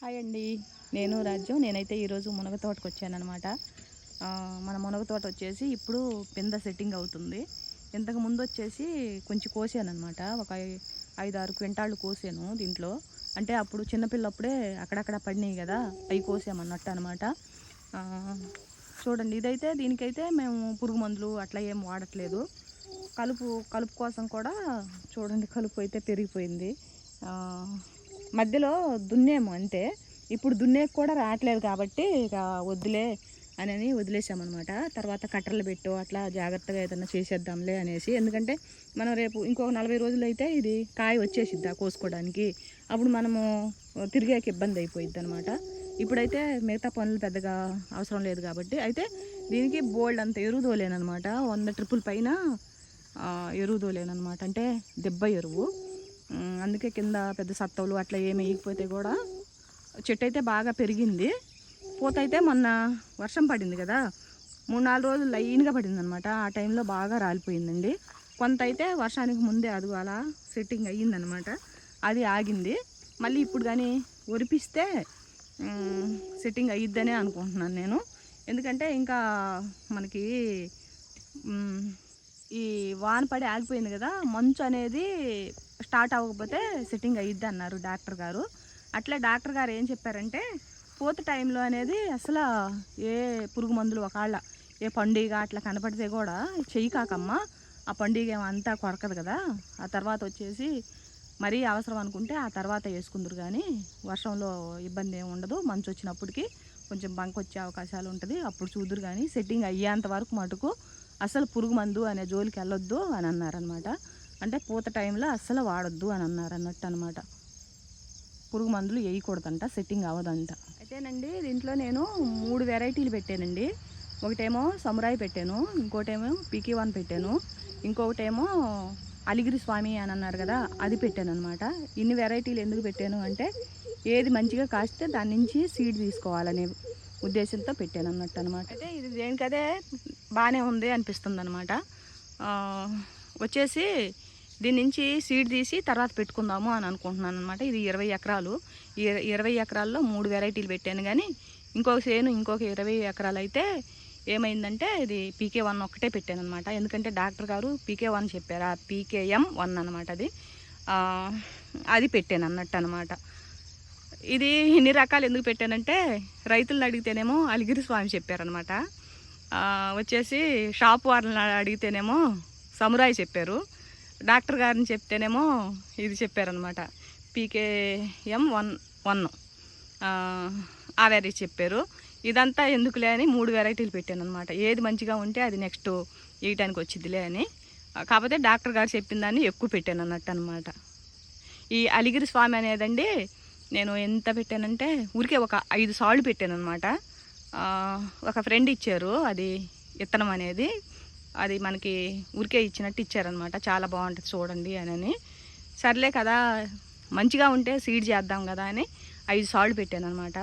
Hi అండి. నేను రాజ్యం నేనైతే ఈరోజు మునగ తోటకు వచ్చానమాట మన మునగ తోట వచ్చేసి ఇప్పుడు పింద సెట్టింగ్ అవుతుంది. ఇంతకు ముందు వచ్చేసి కొంచెం కోసాను అనమాట ఒక ఐ- ఐదు ఆరు క్వింటాళ్ళు కోసాను దీంట్లో. అంటే అప్పుడు చిన్నపిల్లప్పుడే అక్కడక్కడ పడినాయి కదా అవి కోసామన్నట్టు అనమాట చూడండి ఇదైతే దీనికైతే మేము పురుగు మందులు అట్లా ఏం వాడట్లేదు. కలుపు కలుపు కోసం కూడా చూడండి కలుపు అయితే పెరిగిపోయింది. మధ్యలో దున్నేము అంతే. ఇప్పుడు దున్నేకి కూడా రావట్లేదు కాబట్టి ఇక వద్దులే అని వదిలేసామన్నమాట. తర్వాత కట్టర్లు పెట్టు అట్లా జాగ్రత్తగా ఏదైనా చేసేద్దాంలే అనేసి. ఎందుకంటే మనం రేపు ఇంకొక నలభై రోజులు అయితే ఇది కాయ వచ్చేసిద్దా కోసుకోవడానికి అప్పుడు మనము తిరిగాక ఇబ్బంది అయిపోయిద్ది అనమాట ఇప్పుడైతే మిగతా పనులు పెద్దగా అవసరం లేదు కాబట్టి. అయితే దీనికి బోల్డ్ అంత ఎరువు తోలేనమాట వంద ట్రిపుల్ పైన ఎరువు తోలేనమాట అంటే దెబ్బ ఎరువు. అందుకే కింద పెద్ద సత్తవులు అట్లా ఏమి వేయకపోతే కూడా చెట్టు అయితే బాగా పెరిగింది. పూత అయితే మొన్న వర్షం పడింది కదా. మూడు నాలుగు రోజులు లైన్గా పడింది అనమాట ఆ టైంలో బాగా రాలిపోయిందండి. కొంత అయితే వర్షానికి ముందే అది అలా సెట్టింగ్ అయ్యిందనమాట. అది ఆగింది. మళ్ళీ ఇప్పుడు కానీ ఒరిపిస్తే సెట్టింగ్ అయ్యిద్దనే అనుకుంటున్నాను నేను. ఎందుకంటే ఇంకా మనకి ఈ వాన పడి ఆగిపోయింది కదా. మంచు అనేది స్టార్ట్ అవ్వకపోతే సెట్టింగ్ అయ్యిద్ది అన్నారు డాక్టర్ గారు. అట్లా డాక్టర్ గారు ఏం చెప్పారంటే పోత టైంలో అనేది అసలు ఏ పురుగు మందులు ఒకళ్ళ ఏ పండుగ అట్లా కనపడితే కూడా చెయ్యి కాకమ్మా ఆ పండుగ ఏమంతా కొరకదు కదా. ఆ తర్వాత వచ్చేసి మరీ అవసరం అనుకుంటే ఆ తర్వాత వేసుకుందరు కానీ వర్షంలో ఇబ్బంది ఏమి ఉండదు. మంచు వచ్చినప్పటికి కొంచెం బంక్ వచ్చే అవకాశాలు ఉంటుంది. అప్పుడు చూదురు కానీ సెట్టింగ్ అయ్యేంత వరకు మటుకు అసలు పురుగు మందు అనే జోలికి వెళ్ళొద్దు అని అన్నారనమాట అంటే పూత టైంలో అస్సలు వాడొద్దు అని అన్నారు అన్నట్టు అనమాట పురుగు మందులు వేయకూడదంట సెట్టింగ్ అవ్వదంట. అయితేనండి దీంట్లో నేను మూడు వెరైటీలు పెట్టానండి. ఒకటేమో సమురాయి పెట్టాను ఇంకోటేమో పీకే వన్ పెట్టాను ఇంకొకటేమో అలిగిరి స్వామి అని అన్నారు కదా అది పెట్టాను అనమాట ఇన్ని వెరైటీలు ఎందుకు పెట్టాను అంటే ఏది మంచిగా కాస్తే దాని నుంచి సీడ్ తీసుకోవాలనే ఉద్దేశంతో పెట్టాను అన్నట్టు అనమాట అయితే ఇది దేనికదే బాగానే ఉంది అనిపిస్తుంది అనమాట వచ్చేసి దీని నుంచి సీడ్ తీసి తర్వాత పెట్టుకుందాము అని అనుకుంటున్నాను అనమాట ఇది ఇరవై ఎకరాలు. ఈ ఇరవై ఎకరాల్లో మూడు వెరైటీలు పెట్టాను కానీ ఇంకొక సేను ఇంకొక ఇరవై ఎకరాలు అయితే ఏమైందంటే ఇది పీకే వన్ ఒక్కటే పెట్టాను అనమాట ఎందుకంటే డాక్టర్ గారు పీకే వన్ చెప్పారు. ఆ పీకేఎం వన్ అనమాట అది. అది పెట్టాను అన్నట్టు అనమాట ఇది ఇన్ని రకాలు ఎందుకు పెట్టానంటే రైతులను అడిగితేనేమో అలిగిరి స్వామి చెప్పారనమాట వచ్చేసి షాప్ వారిని అడిగితేనేమో సమురాయి చెప్పారు. డాక్టర్ గారిని చెప్తేనేమో ఇది చెప్పారనమాట పీకేఎం వన్ వన్. ఆ వెరైటీ చెప్పారు. ఇదంతా ఎందుకులే అని మూడు వెరైటీలు పెట్టాను అనమాట ఏది మంచిగా ఉంటే అది నెక్స్ట్ వేయటానికి వచ్చిందిలే అని. కాకపోతే డాక్టర్ గారు చెప్పిన దాన్ని ఎక్కువ పెట్టాను అన్నట్టు అనమాట ఈ అలిగిరి స్వామి అనేదండి నేను ఎంత పెట్టానంటే ఊరికే ఒక ఐదు సార్లు పెట్టాను అనమాట ఒక ఫ్రెండ్ ఇచ్చారు అది ఇత్తనం అనేది. అది మనకి ఊరికే ఇచ్చినట్టు ఇచ్చారనమాట చాలా బాగుంటుంది చూడండి అని సర్లే కదా మంచిగా ఉంటే సీడ్ చేద్దాం కదా అని ఐదు సార్లు పెట్టాను అనమాట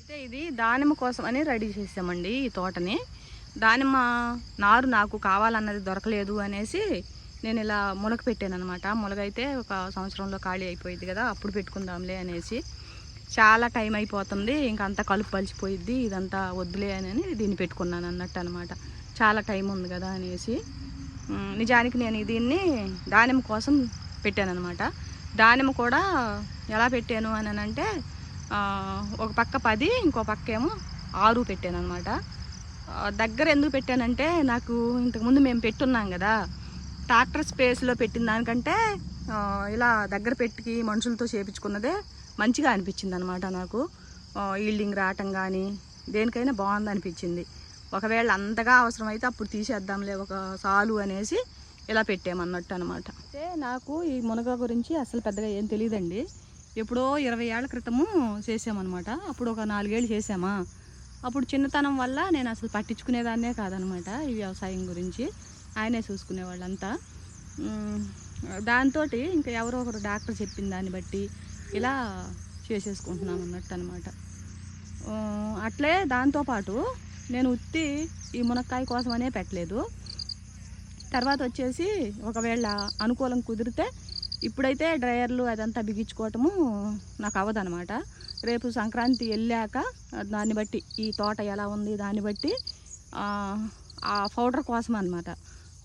అయితే ఇది దానిమ్మ కోసం అని రెడీ చేసామండి ఈ తోటని. దానిమ్మ నారు నాకు కావాలన్నది దొరకలేదు అనేసి నేను ఇలా మునగ పెట్టాను అనమాట మునగైతే ఒక సంవత్సరంలో ఖాళీ అయిపోయింది కదా అప్పుడు పెట్టుకుందాంలే అనేసి. చాలా టైం అయిపోతుంది ఇంకా అంతా కలుపు పలిచిపోయిద్ది ఇదంతా వద్దులే అని దీన్ని పెట్టుకున్నాను అన్నట్టు అనమాట చాలా టైం ఉంది కదా అనేసి. నిజానికి నేను దీన్ని దానిమ్మ కోసం పెట్టాను అనమాట దానిమ్మ కూడా ఎలా పెట్టాను అని అంటే ఒక పక్క పది ఇంకో పక్క ఏమో ఆరు పెట్టాను అనమాట దగ్గర ఎందుకు పెట్టానంటే నాకు ఇంతకుముందు మేము పెట్టున్నాం కదా ట్రాక్టర్ స్పేస్లో పెట్టిన దానికంటే ఇలా దగ్గర పెట్టి మనుషులతో చేపించుకున్నదే మంచిగా అనిపించింది అనమాట నాకు ఈల్డింగ్ రావటం కానీ దేనికైనా బాగుంది అనిపించింది ఒకవేళ అంతగా అవసరమైతే అప్పుడు తీసేద్దాంలే ఒక సాలు అనేసి ఇలా పెట్టామన్నట్టు అనమాట అంటే నాకు ఈ మునగ గురించి అసలు పెద్దగా ఏం తెలియదండి ఎప్పుడో ఇరవై ఏళ్ళ క్రితము చేసామన్నమాట అప్పుడు ఒక నాలుగేళ్ళు చేసామా అప్పుడు చిన్నతనం వల్ల నేను అసలు పట్టించుకునేదాన్నే కాదనమాట ఈ వ్యవసాయం గురించి. ఆయనే చూసుకునేవాళ్ళంతా. దాంతో ఇంకా ఎవరో ఒకరు డాక్టర్ చెప్పిన దాన్ని బట్టి ఇలా చేసేసుకుంటున్నాం అన్నట్టు అనమాట అట్లే దాంతోపాటు నేను ఉత్తి ఈ మునక్కాయ కోసమనే పెట్టలేదు. తర్వాత వచ్చేసి ఒకవేళ అనుకూలం కుదిరితే ఇప్పుడైతే డ్రయర్లు అదంతా బిగించుకోవటము నాకు అవ్వదనమాట రేపు సంక్రాంతి వెళ్ళాక దాన్ని బట్టి ఈ తోట ఎలా ఉంది దాన్ని బట్టి ఆ, ఆ పౌడర్ కోసం అనమాట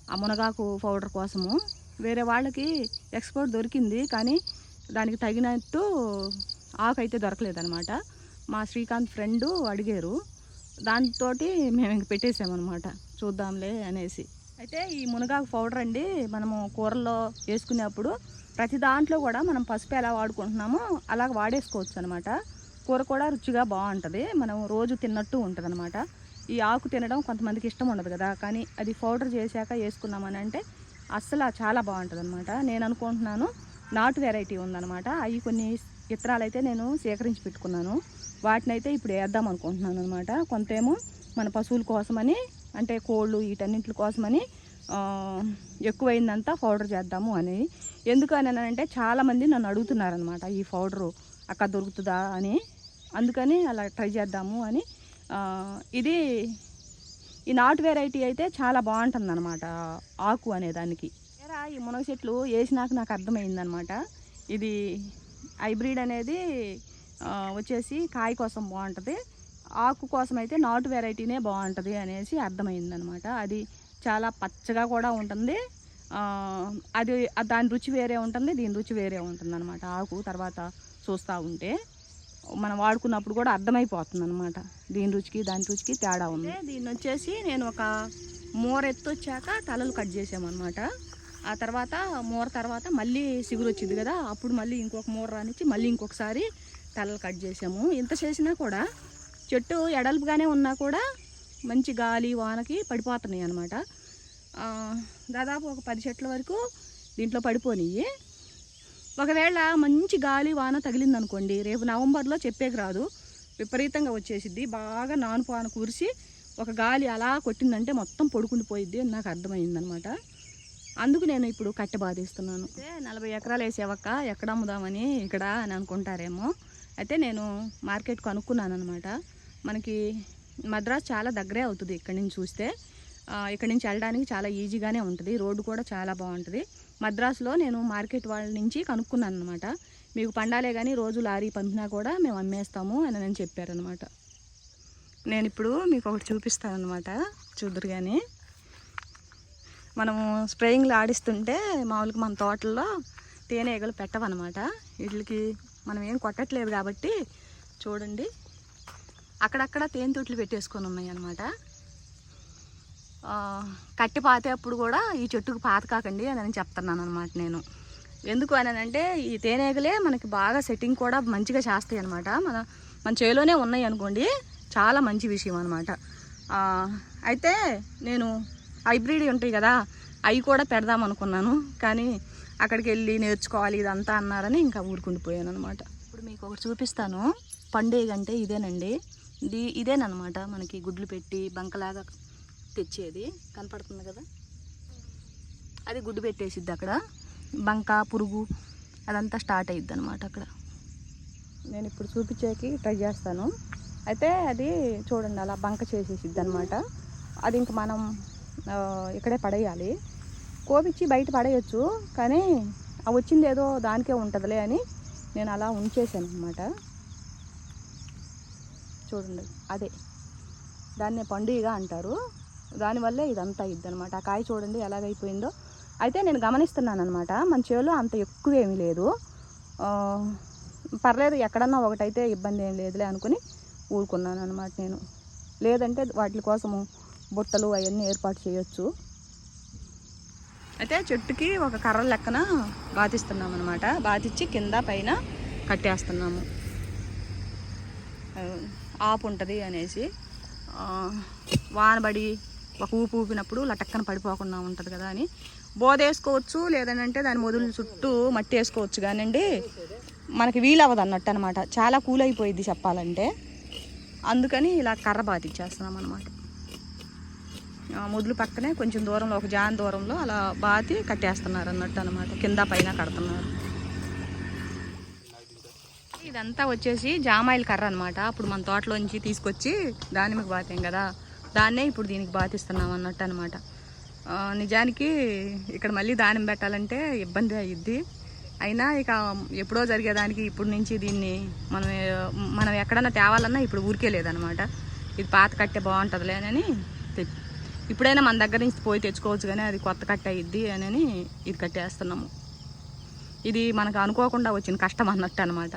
ఆ మునగాకు పౌడర్ కోసము. వేరే వాళ్ళకి ఎక్స్పోర్ట్ దొరికింది కానీ దానికి తగినట్టు ఆకు అయితే దొరకలేదనమాట మా శ్రీకాంత్ ఫ్రెండు అడిగారు దాంతో మేము ఇంక పెట్టేసామన్నమాట. చూద్దాంలే అనేసి. అయితే ఈ మునగాకు పౌడర్ అండి మనము కూరల్లో వేసుకునేప్పుడు ప్రతి దాంట్లో కూడా మనం పసుపు ఎలా వాడుకుంటున్నామో అలా వాడేసుకోవచ్చు అనమాట కూర కూడా రుచిగా బాగుంటుంది. మనం రోజు తిన్నట్టు ఉంటుంది అనమాట ఈ ఆకు తినడం కొంతమందికి ఇష్టం ఉండదు కదా. కానీ అది పౌడర్ చేశాక వేసుకున్నామని అంటే అస్సలు చాలా బాగుంటుంది అనమాట నేను అనుకుంటున్నాను నాటు వెరైటీ ఉందన్నమాట. అవి కొన్ని ఇత్తనాలు అయితే నేను సేకరించి పెట్టుకున్నాను. వాటిని అయితే ఇప్పుడు వేద్దాం అనుకుంటున్నాను అనమాట కొంతేమో మన పశువుల కోసమని అంటే కోళ్ళు వీటన్నింటి కోసమని ఎక్కువైందంతా పౌడర్ చేద్దాము అని. ఎందుకని అంటే చాలామంది నన్ను అడుగుతున్నారనమాట ఈ పౌడరు అక్కడ దొరుకుతుందా? అని. అందుకని అలా ట్రై చేద్దాము అని. ఇది ఈ నాటు వెరైటీ అయితే చాలా బాగుంటుంది అనమాట ఆకు అనేదానికి ఈ మునగ చెట్లు వేసినాక నాకు అర్థమైందనమాట ఇది హైబ్రిడ్ అనేది వచ్చేసి కాయ కోసం బాగుంటుంది. ఆకు కోసం అయితే నాటు వెరైటీనే బాగుంటుంది అనేసి అర్థమైందనమాట. అది చాలా పచ్చగా కూడా ఉంటుంది. అది దాని రుచి వేరే ఉంటుంది దీని రుచి వేరే ఉంటుంది అనమాట ఆకు తర్వాత చూస్తూ ఉంటే మనం వాడుకున్నప్పుడు కూడా అర్థమైపోతుంది అనమాట దీని రుచికి దాని రుచికి తేడా ఉంది. దీన్ని వచ్చేసి నేను ఒక మూర ఎత్తొచ్చాక తలలు కట్ చేసామన్నమాట ఆ తర్వాత మూర తర్వాత మళ్ళీ సిగురు వచ్చింది కదా అప్పుడు మళ్ళీ ఇంకొక మూర రానిచ్చి మళ్ళీ ఇంకొకసారి తలలు కట్ చేసాము. ఇంత చేసినా కూడా చెట్టు ఎడల్పుగానే ఉన్నా కూడా మంచి గాలి వానకి పడిపోతున్నాయి అనమాట దాదాపు ఒక పది చెట్ల వరకు దీంట్లో పడిపోయినాయి ఒకవేళ మంచి గాలి వాన తగిలింది అనుకోండి రేపు నవంబర్లో చెప్పేకి రాదు. విపరీతంగా వచ్చేసిద్ది. బాగా నానుపాను కురిసి ఒక గాలి అలా కొట్టిందంటే మొత్తం పొడుకుండిపోయిద్ది అని నాకు అర్థమైందనమాట అందుకు నేను ఇప్పుడు కట్టె బాధిస్తున్నాను నలభై ఎకరాలు వేసేవక్క. ఎక్కడ అమ్ముదామని ఇక్కడ అని అనుకుంటారేమో. అయితే నేను మార్కెట్ కొనుక్కున్నాను అనమాట మనకి మద్రాస్ చాలా దగ్గరే అవుతుంది ఇక్కడి నుంచి చూస్తే. ఇక్కడి నుంచి వెళ్ళడానికి చాలా ఈజీగానే ఉంటుంది. రోడ్డు కూడా చాలా బాగుంటుంది. మద్రాసులో నేను మార్కెట్ వాళ్ళ నుంచి కనుక్కున్నాను అనమాట మీకు పండాలే కానీ రోజు లారీ పంపినా కూడా మేము అమ్మేస్తాము అని నేను చెప్పారనమాట నేను ఇప్పుడు మీకు ఒకటి చూపిస్తాను అనమాట చూద్దరు కానీ మనము స్ప్రేయింగ్లు ఆడిస్తుంటే మామూలుగా మన తోటల్లో తేనె ఎగలు పెట్టవన్నమాట. వీటికి మనం ఏం కొట్టట్లేదు కాబట్టి చూడండి. అక్కడక్కడ తేనె తొట్లు పెట్టేసుకొని ఉన్నాయి అనమాట కట్టి పాతేప్పుడు కూడా ఈ చెట్టుకు పాత కాకండి అని చెప్తున్నాను అనమాట నేను. ఎందుకు అని అంటే ఈ తేనెగలే మనకి బాగా సెట్టింగ్ కూడా మంచిగా చేస్తాయి అనమాట మన మన చేలోనే ఉన్నాయి అనుకోండి చాలా మంచి విషయం అనమాట అయితే నేను హైబ్రిడ్ ఉంటాయి కదా అవి కూడా పెడదాం అనుకున్నాను. కానీ అక్కడికి వెళ్ళి నేర్చుకోవాలి ఇదంతా అన్నారని ఇంకా ఊరుకుండిపోయాను అనమాట ఇప్పుడు మీకు ఒకటి చూపిస్తాను. పండుగ అంటే ఇదేనండి. ఇది ఇదేనమాట మనకి గుడ్లు పెట్టి బంకలాగా తెచ్చేది. కనపడుతుంది కదా? అది గుడ్డు పెట్టేసిద్ది అక్కడ. బంక పురుగు అదంతా స్టార్ట్ అయ్యిద్ది అనమాట అక్కడ. నేను ఇప్పుడు చూపించేకి ట్రై చేస్తాను. అయితే అది చూడండి అలా బంక చేసేసిద్ది అనమాట అది ఇంక మనం ఇక్కడే పడేయాలి. కోపిచ్చి బయట పడేయచ్చు కానీ అవి వచ్చింది ఏదో దానికే ఉంటుందిలే అని నేను అలా ఉంచేసాను అనమాట చూడండి అదే. దాన్ని పండుగ అంటారు. దానివల్లే ఇదంతా ఇద్ది అనమాట ఆ కాయ చూడండి ఎలాగైపోయిందో. అయితే నేను గమనిస్తున్నాను అనమాట మన చేలో అంత ఎక్కువ ఏమీ లేదు పర్లేదు ఎక్కడన్నా ఒకటైతే ఇబ్బంది ఏం లేదులే అనుకుని ఊరుకున్నాను అనమాట నేను. లేదంటే వాటి కోసము బుట్టలు అవన్నీ ఏర్పాటు చేయొచ్చు. అయితే చెట్టుకి ఒక కర్ర లెక్కన బాతిస్తున్నాం అనమాట బాతిచ్చి కింద పైన కట్టేస్తున్నాము. ఆపు ఉంటుంది అనేసి వానబడి ఒక ఊపు ఊపినప్పుడు లటక్కన పడిపోకుండా ఉంటుంది కదా అని. బోధేసుకోవచ్చు లేదంటే దాని మొదలు చుట్టూ మట్టి వేసుకోవచ్చు కానివ్వండి మనకి వీలవ్వదు అన్నట్టు అనమాట చాలా కూల్ అయిపోయింది చెప్పాలంటే. అందుకని ఇలా కర్ర బాతిచ్చేస్తున్నాం అనమాట మొదలు పక్కనే కొంచెం దూరంలో ఒక జాన్ దూరంలో అలా బాతి కట్టేస్తున్నారు అన్నట్టు అనమాట కింద పైన కడుతున్నారు. ఇదంతా వచ్చేసి జామాయిల కర్ర అనమాట అప్పుడు మన తోటలోంచి తీసుకొచ్చి దానిమ్మకి బాతాం కదా. దాన్నే ఇప్పుడు దీనికి బాతిస్తున్నాం అన్నట్టు అనమాట నిజానికి ఇక్కడ మళ్ళీ దానిమ్మ పెట్టాలంటే ఇబ్బంది అయ్యిద్ది అయినా ఇక ఎప్పుడో జరిగేదానికి ఇప్పుడు నుంచి దీన్ని మనం మనం ఎక్కడన్నా తేవాలన్నా ఇప్పుడు ఊరికే లేదనమాట ఇది పాత కట్టే బాగుంటుందిలేనని తెచ్చి ఇప్పుడైనా మన దగ్గర నుంచి పోయి తెచ్చుకోవచ్చు కానీ అది కొత్త కట్ట అయ్యిద్ది అని ఇది కట్టేస్తున్నాము. ఇది మనకు అనుకోకుండా వచ్చిన కష్టం అన్నట్టు అనమాట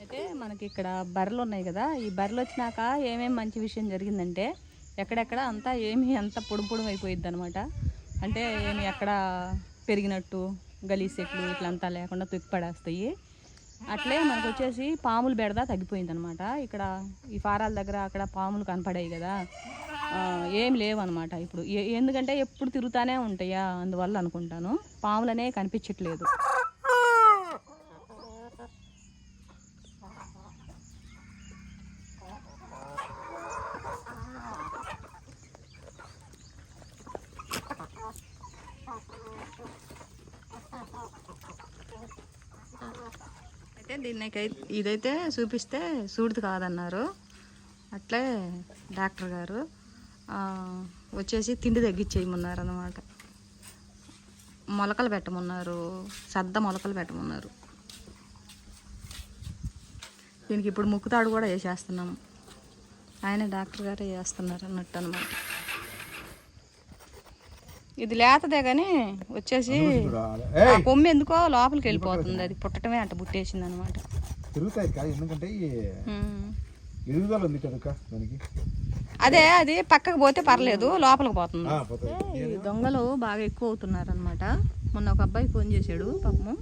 అయితే మనకి ఇక్కడ బర్రెలు ఉన్నాయి కదా ఈ బర్రెలు వచ్చినాక ఏమేమి మంచి విషయం జరిగిందంటే ఎక్కడెక్కడ అంతా ఏమి అంత పొడుం పొడి అయిపోయింది అనమాట అంటే ఏమి ఎక్కడ పెరిగినట్టు గలీజ్ చెట్లు ఇట్లంతా లేకుండా తొక్కి పడేస్తాయి అట్లే మనకు వచ్చేసి పాములు బెడద తగ్గిపోయింది అనమాట ఇక్కడ ఈ ఫారాల దగ్గర అక్కడ పాములు కనపడాయి కదా. ఏం లేవు అనమాట ఇప్పుడు ఎందుకంటే ఎప్పుడు తిరుగుతానే ఉంటాయా అందువల్ల అనుకుంటాను. పాములనే కనిపించట్లేదు. అయితే దీన్ని ఇదైతే చూపిస్తే సూడిది కాదన్నారు. అట్లే డాక్టర్ గారు వచ్చేసి తిండి తగ్గించేయమన్నారు అనమాట మొలకలు పెట్టమన్నారు సద్ద మొలకలు పెట్టమన్నారు. దీనికి ఇప్పుడు ముక్కుతాడు కూడా వేసేస్తున్నాము ఆయన డాక్టర్ గారే చేస్తున్నారు అన్నట్టు అనమాట ఇది లేతదే కానీ వచ్చేసి ఆ కొమ్ము ఎందుకో లోపలికి వెళ్ళిపోతుంది. అది పుట్టటమే అంట బుట్టేసింది అనమాట తిరుగుతాయి కాదు ఎందుకంటే ఈ ఎదుగుదల ఉంది కనుక దానికి. అదే అది పక్కకు పోతే పర్లేదు లోపలికి పోతుంది. దొంగలు బాగా ఎక్కువ అవుతున్నారు అనమాట మొన్న ఒక అబ్బాయి ఫోన్ చేశాడు పాపము.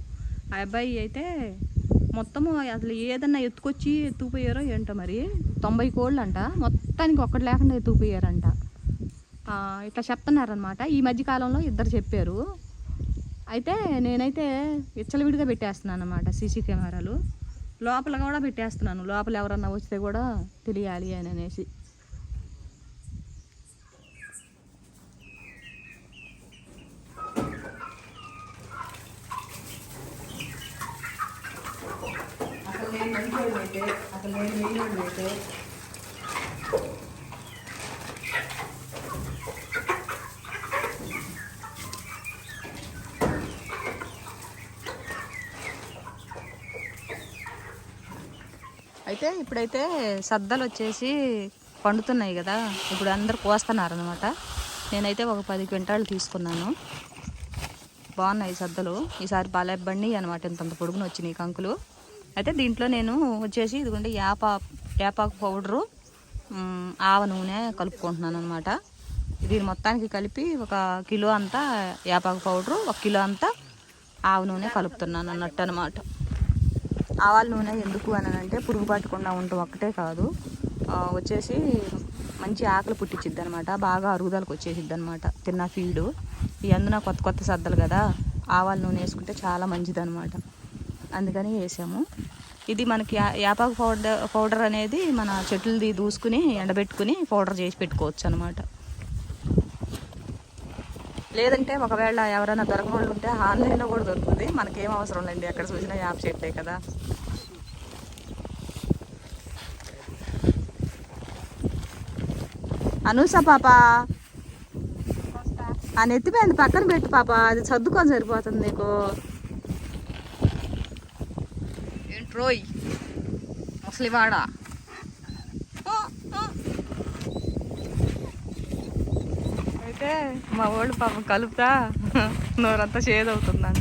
ఆ అబ్బాయి అయితే మొత్తము అసలు ఏదన్నా ఎత్తుకొచ్చి ఎత్తుకుపోయారో ఏంటో మరి తొంభై కోళ్ళు అంట. మొత్తానికి ఒక్కటి లేకుండా ఎత్తుకుపోయారంట. ఇట్లా చెప్తున్నారనమాట ఈ మధ్యకాలంలో ఇద్దరు చెప్పారు. అయితే నేనైతే విచ్చలవిడిగా పెట్టేస్తున్నాను అనమాట సీసీ కెమెరాలు. లోపల కూడా పెట్టేస్తున్నాను. లోపల ఎవరన్నా వస్తే కూడా తెలియాలి అని అనేసి. అసలు నేను అయితే అసలు నేను అయితే అయితే ఇప్పుడైతే సద్దలు వచ్చేసి పండుతున్నాయి కదా. ఇప్పుడు అందరు కోస్తున్నారు అనమాట నేనైతే ఒక పది క్వింటాలు తీసుకున్నాను. బాగున్నాయి సద్దలు. ఈసారి బాలెబ్బండి అనమాట ఇంతంత పొడుగున వచ్చినాయి కంకులు. అయితే దీంట్లో నేను వచ్చేసి ఇదిగోండి యాపా యాపాకు పౌడరు ఆవ నూనె కలుపుకుంటున్నాను అనమాట దీని మొత్తానికి కలిపి ఒక కిలో అంతా యాపాకు పౌడరు ఒక కిలో అంతా ఆవ నూనె కలుపుతున్నాను అన్నట్టు అనమాట ఆవాల నూనె ఎందుకు అని అంటే పురుగు పట్టకుండా ఉండటం ఒక్కటే కాదు. వచ్చేసి మంచి ఆకలి పుట్టించిద్ది అనమాట బాగా అరుగుదలకు వచ్చేసిద్ది అనమాట తిన్న ఫీడు ఈ అందున కొత్త కొత్త సద్దలు కదా ఆవాల నూనె వేసుకుంటే చాలా మంచిది అనమాట అందుకని వేసాము. ఇది మనకి యాపాకు పౌడర్ పౌడర్ అనేది మన చెట్లది దూసుకుని ఎండబెట్టుకుని పౌడర్ చేసి పెట్టుకోవచ్చు అనమాట లేదంటే ఒకవేళ ఎవరైనా దొరకని ఉంటే ఆన్లైన్లో కూడా దొరుకుతుంది. మనకేం అవసరం లేండి ఎక్కడ చూసినా యాప్ చెట్లే కదా. అనూస పాప. ఆ నెత్తిపోయింది పక్కన పెట్టు పాప అది సర్దుకొని సరిపోతుంది నీకు. ఏంట్రోయ్ ముసలివాడా? అయితే మా వాళ్ళు పాపం కలుపుతా నోరంతా చేదవుతుందంట.